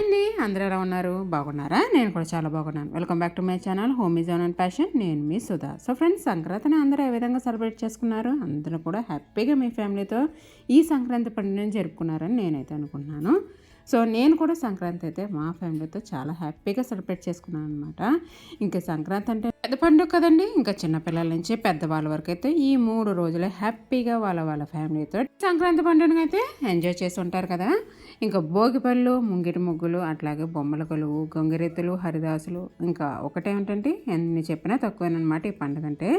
అండి. అందరూ ఎలా ఉన్నారు? బాగున్నారా? నేను కూడా చాలా బాగున్నాను. Welcome back to my channel home is on and passion నేను మీ సుధా. సో ఫ్రెండ్స్ సంక్రాంతిని అందరూ ఏ విధంగా సెలబ్రేట్ చేసుకున్నారు? అందరూ కూడా హ్యాపీగా మీ ఫ్యామిలీతో ఈ సంక్రాంతి పండుగను జరుపుకున్నారని నేనైతే అనుకుంటున్నాను. సో నేను కూడా సంక్రాంతి అయితే మా ఫ్యామిలీతో చాలా హ్యాపీగా సెలబ్రేట్ చేసుకున్నాను అనమాట ఇంకా సంక్రాంతి అంటే పెద్ద పండుగ కదండి. ఇంకా చిన్నపిల్లల నుంచి పెద్దవాళ్ళ వరకు అయితే ఈ మూడు రోజులు హ్యాపీగా వాళ్ళ వాళ్ళ ఫ్యామిలీతో సంక్రాంతి పండుగను అయితే ఎంజాయ్ చేసి ఉంటారు కదా. ఇంకా భోగి పళ్ళు ముంగిటి ముగ్గులు అట్లాగే బొమ్మల కొలువు గొంగిరెత్తులు హరిదాసులు ఇంకా ఒకటేమిటంటే ఎన్ని చెప్పినా తక్కువేనమాట ఈ పండుగ అంటే.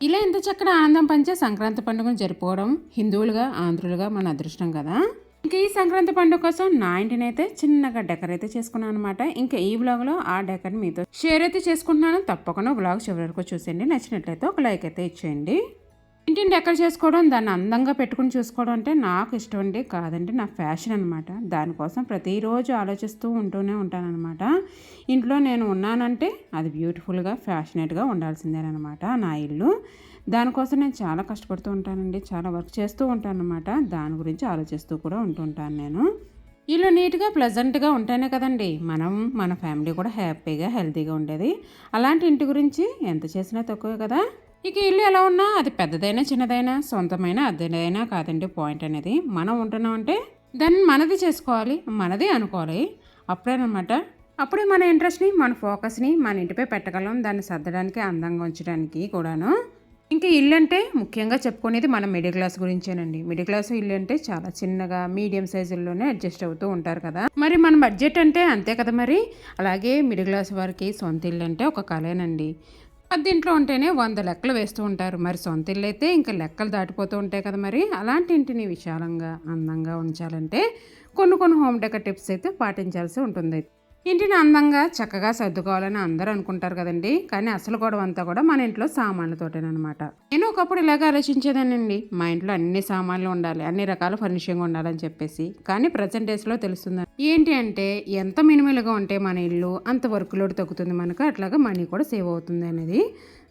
ఇలా ఎంత చక్కటి ఆనందం పంచే సంక్రాంతి పండుగను జరుపుకోవడం హిందువులుగా ఆంధ్రులుగా మన అదృష్టం కదా. ఇంకా ఈ సంక్రాంతి పండుగ కోసం నా ఇంటిని అయితే చిన్నగా డెకర్ అయితే చేసుకున్నాను అనమాట ఇంకా ఈ బ్లాగ్లో ఆ డెకర్ మీతో షేర్ అయితే చేసుకుంటున్నాను. తప్పకుండా బ్లాగ్ చివరి వరకు చూసేయండి. నచ్చినట్లయితే ఒక లైక్ అయితే ఇచ్చేయండి. ఇంటిని డెకర్ చేసుకోవడం దాన్ని అందంగా పెట్టుకుని చూసుకోవడం అంటే నాకు ఇష్టం అండి. కాదంటే నా ఫ్యాషన్ అనమాట దానికోసం ప్రతిరోజు ఆలోచిస్తూ ఉంటూనే ఉంటానన్నమాట ఇంట్లో నేను ఉన్నానంటే అది బ్యూటిఫుల్గా ఫ్యాషనేట్గా ఉండాల్సిందేనమాట నా ఇల్లు. దానికోసం నేను చాలా కష్టపడుతూ ఉంటానండి. చాలా వర్క్ చేస్తూ ఉంటాను అనమాట దాని గురించి ఆలోచిస్తూ కూడా ఉంటుంటాను నేను. ఇల్లు నీట్గా ప్లెజెంట్గా ఉంటేనే కదండి. మనం మన ఫ్యామిలీ కూడా హ్యాపీగా హెల్తీగా ఉండేది. అలాంటి ఇంటి గురించి ఎంత చేసినా తక్కువే కదా. ఇక ఇల్లు ఎలా ఉన్నా అది పెద్దదైనా చిన్నదైనా సొంతమైన అద్దెదైనా కాదండి పాయింట్ అనేది. మనం ఉంటున్నాం అంటే దాన్ని మనది చేసుకోవాలి మనది అనుకోవాలి. అప్పుడేనమాట. అప్పుడే మన ఇంట్రెస్ట్ని మన ఫోకస్ని మన ఇంటిపై పెట్టగలం. దాన్ని సర్దడానికి అందంగా ఉంచడానికి కూడాను. ఇంకా ఇల్లు అంటే ముఖ్యంగా చెప్పుకునేది మన మిడిల్ క్లాస్ గురించేనండి. మిడిల్ క్లాస్ ఇల్లు అంటే చాలా చిన్నగా మీడియం సైజుల్లోనే అడ్జస్ట్ అవుతూ ఉంటారు కదా. మరి మన బడ్జెట్ అంటే అంతే కదా మరి? అలాగే మిడిల్ క్లాస్ వారికి సొంత ఇల్లు అంటే ఒక కళేనండి ఇంట్లో ఉంటేనే వంద లెక్కలు వేస్తూ ఉంటారు. మరి సొంత ఇల్లు అయితే ఇంకా లెక్కలు దాటిపోతూ ఉంటాయి కదా మరి? అలాంటి ఇంటిని విశాలంగా అందంగా ఉంచాలంటే కొన్ని కొన్ని హోమ్ డెకర్ టిప్స్ అయితే పాటించాల్సి ఉంటుంది ఇంటిని అందంగా చక్కగా సర్దుకోవాలని అందరూ అనుకుంటారు కదండి. కానీ అసలు గొడవ అంతా కూడా మన ఇంట్లో సామాన్లతోటేనమాట నేను ఒకప్పుడు ఇలాగ ఆలోచించేదానండి మా ఇంట్లో అన్ని సామాన్లు ఉండాలి అన్ని రకాల ఫర్నిషింగ్ ఉండాలని చెప్పేసి. కానీ ప్రజెంట్ డేస్లో తెలుస్తుంది ఏంటి అంటే ఎంత మినిమల్గా ఉంటే మన ఇల్లు అంత వర్క్ లోడ్ తగ్గుతుంది మనకు అట్లాగా మనీ కూడా సేవ్ అవుతుంది అనేది.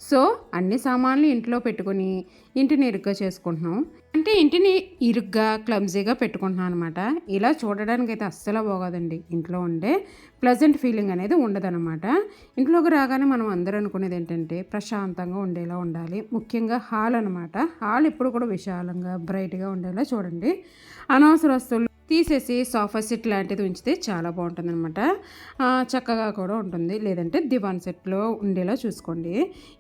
సో అన్ని సామాన్లు ఇంట్లో పెట్టుకుని ఇంటిని ఇరుగ్గా చేసుకుంటున్నాం. అంటే ఇంటిని ఇరుగ్గా క్లమ్జీగా పెట్టుకుంటున్నాను అనమాట ఇలా చూడడానికి అయితే అస్సలు బాగోదండి. ఇంట్లో ఉండే ప్లెజెంట్ ఫీలింగ్ అనేది ఉండదన్నమాట. ఇంట్లోకి రాగానే మనం అందరూ అనుకునేది ఏంటంటే ప్రశాంతంగా ఉండేలా ఉండాలి. ముఖ్యంగా హాల్ అనమాట హాల్ ఎప్పుడు కూడా విశాలంగా బ్రైట్గా ఉండేలా చూడండి. అనవసర వస్తువులు తీసేసి సోఫా సెట్ లాంటిది ఉంచితే చాలా బాగుంటుందన్నమాట. చక్కగా కూడా ఉంటుంది. లేదంటే దివాన్ సెట్లో ఉండేలా చూసుకోండి.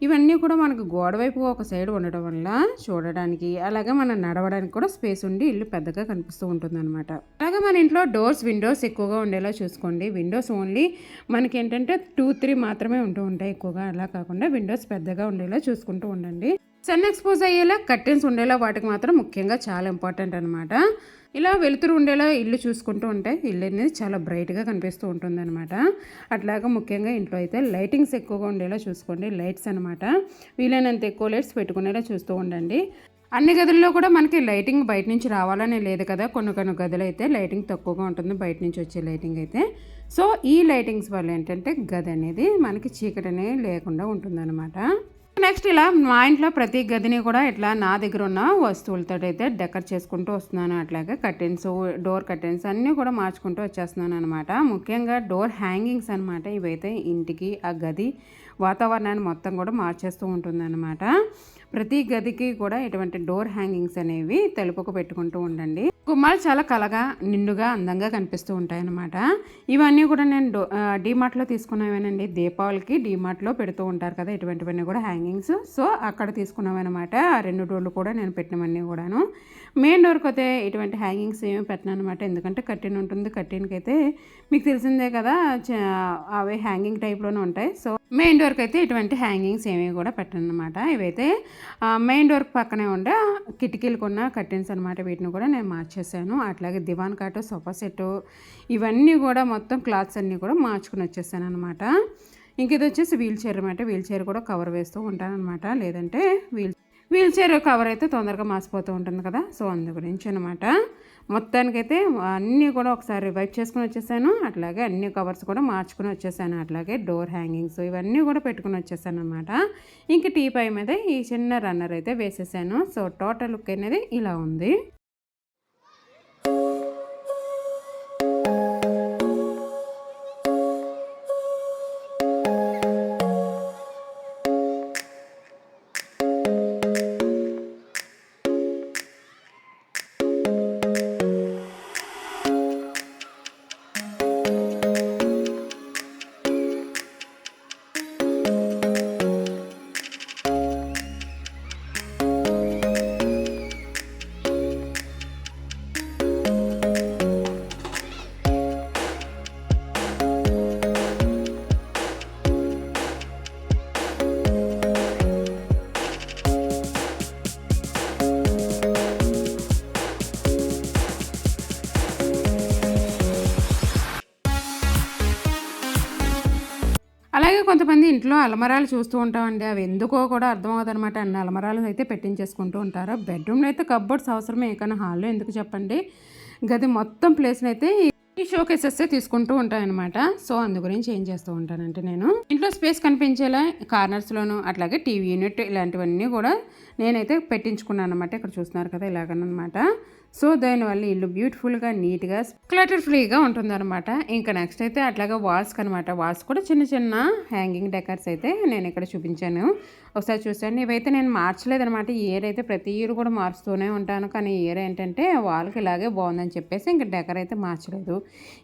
ఇవన్నీ కూడా మనకు గోడ వైపు ఒక సైడ్ ఉండడం వల్ల చూడడానికి అలాగే మనం నడవడానికి కూడా స్పేస్ ఉండి ఇల్లు పెద్దగా కనిపిస్తూ ఉంటుంది అనమాట అలాగే మన ఇంట్లో డోర్స్ విండోస్ ఎక్కువగా ఉండేలా చూసుకోండి. విండోస్ ఓన్లీ మనకి ఏంటంటే టూ త్రీ మాత్రమే ఉంటూ ఉంటాయి ఎక్కువగా. అలా కాకుండా విండోస్ పెద్దగా ఉండేలా చూసుకుంటూ ఉండండి. సన్ ఎక్స్పోజ్ అయ్యేలా కర్టెన్స్ ఉండేలా వాటికి మాత్రం ముఖ్యంగా చాలా ఇంపార్టెంట్ అనమాట ఇలా వెలుతురు ఉండేలా ఇల్లు చూసుకుంటూ ఉంటే ఇల్లు అనేది చాలా బ్రైట్గా కనిపిస్తూ ఉంటుంది అనమాట అట్లాగా ముఖ్యంగా ఇంట్లో అయితే లైటింగ్స్ ఎక్కువగా ఉండేలా చూసుకోండి లైట్స్ అనమాట వీలైనంత ఎక్కువ లైట్స్ పెట్టుకునేలా చూస్తూ ఉండండి. అన్ని గదుల్లో కూడా మనకి లైటింగ్ బయట నుంచి రావాలనే లేదు కదా. కొన్ని కొన్ని గదులు అయితే లైటింగ్ తక్కువగా ఉంటుంది బయట నుంచి వచ్చే లైటింగ్ అయితే. సో ఈ లైటింగ్స్ వల్ల ఏంటంటే గది అనేది మనకి చీకటి అనేది లేకుండా ఉంటుందన్నమాట. నెక్స్ట్ ఇలా మా ఇంట్లో ప్రతి గదిని కూడా ఇట్లా నా దగ్గర ఉన్న వస్తువులతో అయితే డెకర్ చేసుకుంటూ వస్తున్నాను. అట్లాగే కర్టెన్స్ డోర్ కర్టెన్స్ అన్నీ కూడా మార్చుకుంటూ వచ్చేస్తున్నాను అనమాట ముఖ్యంగా డోర్ హ్యాంగింగ్స్ అనమాట ఇవైతే ఇంటికి ఆ గది వాతావరణాన్ని మొత్తం కూడా మార్చేస్తూ ఉంటుందన్నమాట. ప్రతి గదికి కూడా ఇటువంటి డోర్ హ్యాంగింగ్స్ అనేవి తెలుపుకు పెట్టుకుంటూ ఉండండి. గుమ్మాలు చాలా కలగా నిండుగా అందంగా కనిపిస్తూ ఉంటాయన్నమాట. ఇవన్నీ కూడా నేను డో డీమార్ట్లో తీసుకున్నవేనండి. దీపావళికి డీమార్ట్లో పెడుతూ ఉంటారు కదా ఇటువంటివన్నీ కూడా హ్యాంగింగ్స్. సో అక్కడ తీసుకున్నామన్నమాట ఆ రెండు డోర్లు కూడా నేను పెట్టినవన్నీ కూడాను. మెయిన్ డోర్కి అయితే ఇటువంటి హ్యాంగింగ్స్ ఏమి పెట్టినా అనమాట ఎందుకంటే కట్టిన్ ఉంటుంది. కట్టిన్కి అయితే మీకు తెలిసిందే కదా అవి హ్యాంగింగ్ టైప్లోనే ఉంటాయి. సో మెయిన్ డోర్కి అయితే ఇటువంటి హ్యాంగింగ్స్ ఏమీ కూడా పెట్టనమాట ఇవైతే మెయిన్ డోర్ పక్కనే ఉండే కిటికీలు కొన్న కర్టెన్స్ అనమాట వీటిని కూడా నేను మార్చేసాను. అట్లాగే దివాన్ కాటు సోఫా సెట్ ఇవన్నీ కూడా మొత్తం క్లాత్స్ అన్నీ కూడా మార్చుకుని వచ్చేసాను అనమాట ఇంక ఇది వచ్చేసి వీల్ చైర్ అనమాట వీల్ చైర్ కూడా కవర్ వేస్తూ ఉంటాను అనమాట లేదంటే వీల్ వీల్ చైర్ కవర్ అయితే తొందరగా మాసిపోతూ ఉంటుంది కదా. సో అందు గురించి అనమాట మొత్తానికైతే అన్నీ కూడా ఒకసారి వైప్ చేసుకుని వచ్చేసాను. అట్లాగే అన్ని కవర్స్ కూడా మార్చుకుని వచ్చేసాను. అట్లాగే డోర్ హ్యాంగింగ్స్ ఇవన్నీ కూడా పెట్టుకుని వచ్చేసాను అనమాట ఇంక టీ పై మీద ఈ చిన్న రన్నర్ అయితే వేసేసాను. సో టోటల్ లుక్ అనేది ఇలా ఉంది. కొంతమంది ఇంట్లో అలమరాలు చూస్తూ ఉంటామండి. అవి ఎందుకో కూడా అర్థం అవుతుందన్నమాట అన్ని అలమరాలు అయితే పెట్టించేసుకుంటూ ఉంటారు. బెడ్రూమ్లో అయితే కబ్బోర్డ్స్ అవసరమే. కానీ హాల్లో ఎందుకు చెప్పండి. గది మొత్తం ప్లేస్ని అయితే ఈ షో కేసెస్ తీసుకుంటూ ఉంటాయన్నమాట. సో అందు గురించి ఏం చేస్తూ ఉంటానంటే నేను ఇంట్లో స్పేస్ కనిపించేలా కార్నర్స్లోను అట్లాగే టీవీ యూనిట్ ఇలాంటివన్నీ కూడా నేనైతే పెట్టించుకున్నాను అనమాట ఇక్కడ చూస్తున్నారు కదా ఇలాగనమాట సో దానివల్ల ఇల్లు బ్యూటిఫుల్గా నీట్గా క్లటర్ ఫ్రీగా ఉంటుందన్నమాట. ఇంకా నెక్స్ట్ అయితే అట్లాగే వాల్స్కి అనమాట వాల్స్ కూడా చిన్న చిన్న హ్యాంగింగ్ డెకర్స్ అయితే నేను ఇక్కడ చూపించాను. ఒకసారి చూసాను ఇవైతే నేను మార్చలేదనమాట ఇయర్ అయితే ప్రతి ఇయర్ కూడా మారుస్తూనే ఉంటాను. కానీ ఇయర్ ఏంటంటే వాళ్ళకి ఇలాగే బాగుందని చెప్పేసి ఇంకా డెకర్ అయితే మార్చలేదు.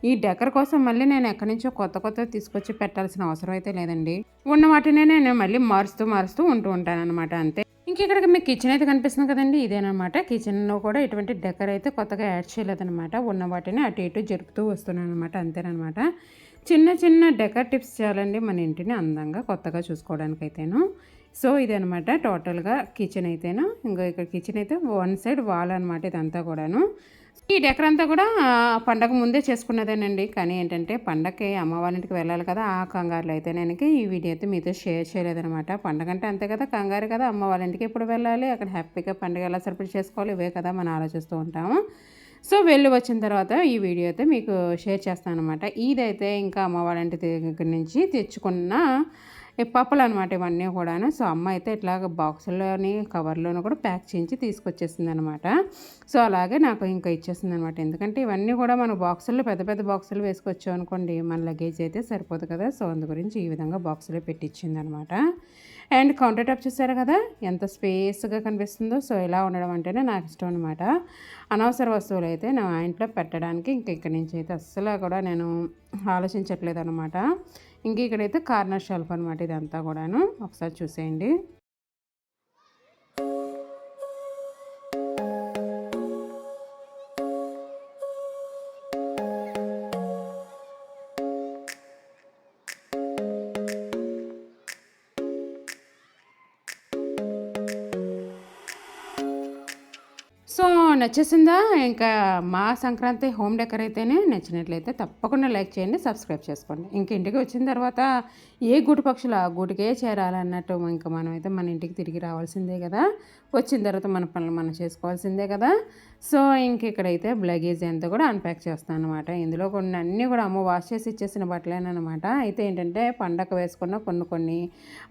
ఈ డెకర్ కోసం మళ్ళీ నేను ఎక్కడి నుంచో కొత్త కొత్త తీసుకొచ్చి పెట్టాల్సిన అవసరం అయితే లేదండి. ఉన్న వాటినే నేను మళ్ళీ మారుస్తూ మారుస్తూ ఉంటూ ఉంటాను అనమాట అంతే. ఇంక ఇక్కడ మీకు కిచెన్ అయితే కనిపిస్తుంది కదండి. ఇదేనమాట. కిచెన్లో కూడా ఎటువంటి డెకర్ అయితే కొత్తగా యాడ్ చేయలేదనమాట ఉన్న వాటిని అటు ఇటు జరుపుతూ వస్తున్నాను అనమాట అంతేనమాట చిన్న చిన్న డెకర్ టిప్స్ చేయాలండి మన ఇంటిని అందంగా కొత్తగా చూసుకోవడానికి అయితేను సో ఇదనమాట టోటల్గా కిచెన్ అయితేను. ఇంకా ఇక్కడ కిచెన్ అయితే వన్ సైడ్ వాల్ అనమాట ఇదంతా కూడాను. ఈ డెకర్ అంతా కూడా పండగ ముందే చేసుకున్నదేనండి. కానీ ఏంటంటే పండగకి అమ్మ వాళ్ళ ఇంటికి వెళ్ళాలి కదా ఆ కంగారులో అయితే నేను ఈ వీడియో అయితే మీతో షేర్ చేయలేదనమాట పండగ అంటే అంతే కదా కంగారు కదా అమ్మ వాళ్ళ ఇంటికి ఎప్పుడు వెళ్ళాలి? అక్కడ హ్యాపీగా పండగ ఎలా సెలబ్రేట్ చేసుకోవాలి? ఇవే కదా మనం ఆలోచిస్తూ ఉంటాము. సో వెళ్ళి వచ్చిన తర్వాత ఈ వీడియో అయితే మీకు షేర్ చేస్తాను అనమాట ఇదైతే ఇంకా అమ్మ వాళ్ళ ఇంటి దగ్గర నుంచి తెచ్చుకున్న పప్పులు అనమాట ఇవన్నీ కూడా సో అమ్మ అయితే ఇట్లాగ బాక్సుల్లోని కవర్లోనూ కూడా ప్యాక్ చేయించి తీసుకొచ్చేసింది అనమాట సో అలాగే నాకు ఇంకా ఇచ్చేసింది అనమాట ఎందుకంటే ఇవన్నీ కూడా మన బాక్సుల్లో పెద్ద పెద్ద బాక్సులు వేసుకొచ్చాం అనుకోండి మన లగేజ్ అయితే సరిపోదు కదా. సో అందు గురించి ఈ విధంగా బాక్సులో పెట్టించింది అనమాట అండ్ కౌంటర్ టాప్ చూసారు కదా? ఎంత స్పేస్గా కనిపిస్తుందో. సో ఇలా ఉండడం అంటేనే నాకు ఇష్టం అనమాట అనవసర వస్తువులు అయితే నా ఇంట్లో పెట్టడానికి ఇంక ఇక్కడి నుంచి అయితే అస్సలు కూడా నేను ఆలోచించట్లేదు అనమాట ఇంక ఇక్కడైతే కార్నర్ షెల్ఫ్ అనమాట ఇదంతా కూడాను. ఒకసారి చూసేయండి. సో నచ్చేసిందా? ఇంకా మా సంక్రాంతి హోమ్ డెకర్ అయితేనే నచ్చినట్లయితే తప్పకుండా లైక్ చేయండి సబ్స్క్రైబ్ చేసుకోండి. ఇంక ఇంటికి వచ్చిన తర్వాత ఏ గూటి పక్షులు ఆ గూటికే చేరాలన్నట్టు ఇంకా మనమైతే మన ఇంటికి తిరిగి రావాల్సిందే కదా. వచ్చిన తర్వాత మన పనులు మనం చేసుకోవాల్సిందే కదా. సో ఇంక ఇక్కడైతే బ్లగేజ్ అంతా కూడా అన్ప్యాక్ చేస్తాను అనమాట ఇందులో కొన్ని అన్నీ కూడా అమ్మ వాష్ చేసి ఇచ్చేసిన బట్టలేనమాట అయితే ఏంటంటే పండగ వేసుకున్న కొన్ని కొన్ని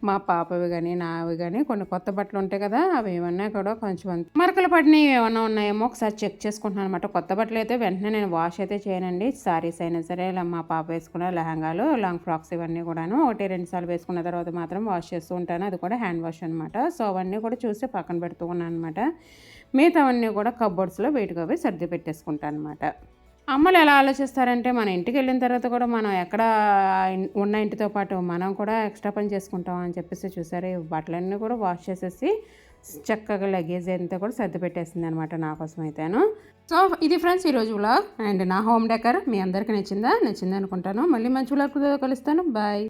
మా పాపవి కానీ నావి కానీ కొన్ని కొత్త బట్టలు ఉంటాయి కదా అవి ఏమన్నా కూడా కొంచెం మరకలు పడినవి ఏమన్నా ఉన్నాయేమో ఒకసారి చెక్ చేసుకుంటున్నాను అనమాట కొత్త బట్టలు అయితే వెంటనే నేను వాష్ అయితే చేయనండి. సారీస్ అయినా సరే ఇలా మా పాప వేసుకున్న లెహంగాలు లాంగ్ ఫ్రాక్స్ ఇవన్నీ కూడాను ఒకటి రెండు సార్లు వేసుకున్న తర్వాత మాత్రం వాష్ చేస్తూ ఉంటాను. అది కూడా హ్యాండ్ వాష్ అనమాట సో అవన్నీ కూడా చూసి పక్కన పెడుతూ ఉన్నాను అనమాట మిగతావన్నీ కూడా కబ్బోర్డ్స్లో వెయిట్గా పోయి సర్ది పెట్టేసుకుంటాను అనమాట అమ్మలు ఎలా ఆలోచిస్తారంటే మన ఇంటికి వెళ్ళిన తర్వాత కూడా మనం ఎక్కడ ఉన్న ఇంటితో పాటు మనం కూడా ఎక్స్ట్రా పని చేసుకుంటాం అని చెప్పేసి చూసారు. బట్టలన్నీ కూడా వాష్ చేసేసి చక్కగా లగేజ్ అంతా కూడా సర్ది పెట్టేసింది అనమాట నా కోసం అయితేను. సో ఇది ఫ్రెండ్స్ ఈరోజు వ్లాగ్ అండ్ నా హోమ్ డెకర్ మీ అందరికీ నచ్చిందా? నచ్చింది అనుకుంటాను మళ్ళీ మంచి వ్లాగ్ కలుస్తాను. బాయ్